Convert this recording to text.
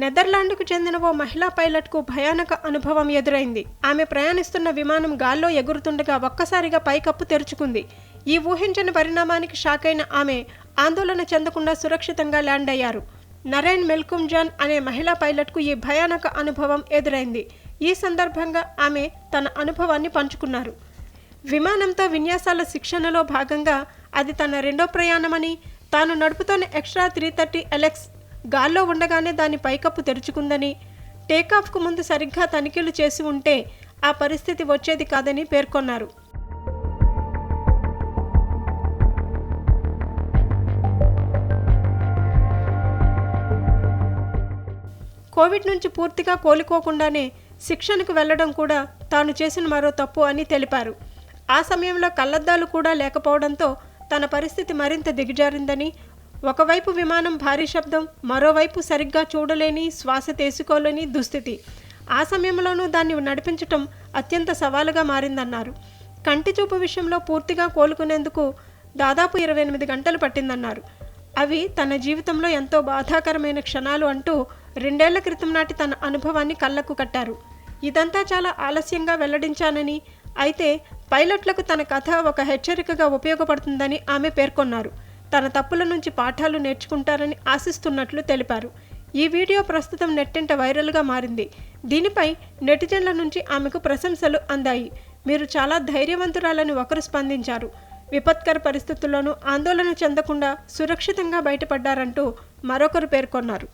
నెదర్లాండ్కు చెందిన ఓ మహిళా పైలట్కు భయానక అనుభవం ఎదురైంది. ఆమె ప్రయాణిస్తున్న విమానం గాల్లో ఎగురుతుండగా ఒక్కసారిగా పైకప్పు తెరుచుకుంది. ఈ ఊహించని పరిణామానికి షాక్ అయిన ఆమె ఆందోళన చెందకుండా సురక్షితంగా ల్యాండ్ అయ్యారు. నరేన్ మెల్కుంజాన్ అనే మహిళా పైలట్కు ఈ భయానక అనుభవం ఎదురైంది. ఈ సందర్భంగా ఆమె తన అనుభవాన్ని పంచుకున్నారు. విమానంతో విన్యాసాల శిక్షణలో భాగంగా అది తన రెండో ప్రయాణమని తాను నడుపుతోన్న ఎక్స్ట్రా త్రీ థర్టీ ఎలెక్స్ గాల్లో ఉండగానే దాని పైకప్పు తెరుచుకుందని టేకాఫ్కు ముందు సరిగ్గా తనిఖీలు చేసి ఉంటే ఆ పరిస్థితి వచ్చేది కాదని పేర్కొన్నారు. కోవిడ్ నుంచి పూర్తిగా కోలుకోకుండానే శిక్షణకు వెళ్ళడం కూడా తాను చేసిన మరో తప్పు అని తెలిపారు. ఆ సమయంలో కళ్ళద్దాలు కూడా లేకపోవడంతో తన పరిస్థితి మరింత దిగజారిందని ఒకవైపు విమానం భారీ శబ్దం మరోవైపు సరిగ్గా చూడలేని శ్వాస తీసుకోలేని దుస్థితి. ఆ సమయంలోనూ దాన్ని నడిపించటం అత్యంత సవాలుగా మారిందన్నారు. కంటి చూపు విషయంలో పూర్తిగా కోలుకునేందుకు దాదాపు ఇరవై ఎనిమిది గంటలు పట్టిందన్నారు. అవి తన జీవితంలో ఎంతో బాధాకరమైన క్షణాలు అంటూ రెండేళ్ళ క్రితం నాటి తన అనుభవాన్ని కళ్ళకు కట్టారు. ఇదంతా చాలా ఆలస్యంగా వెల్లడించానని అయితే పైలట్లకు తన కథ ఒక హెచ్చరికగా ఉపయోగపడుతుందని ఆమె పేర్కొన్నారు. తన తప్పుల నుంచి పాఠాలు నేర్చుకుంటారని ఆశిస్తున్నట్లు తెలిపారు. ఈ వీడియో ప్రస్తుతం నెట్టింట వైరల్గా మారింది. దీనిపై నెటిజన్ల నుంచి ఆమెకు ప్రశంసలు అందాయి. మీరు చాలా ధైర్యవంతురాలని ఒకరు స్పందించారు. విపత్కర పరిస్థితుల్లోనూ ఆందోళన చెందకుండా సురక్షితంగా బయటపడ్డారంటూ మరొకరు పేర్కొన్నారు.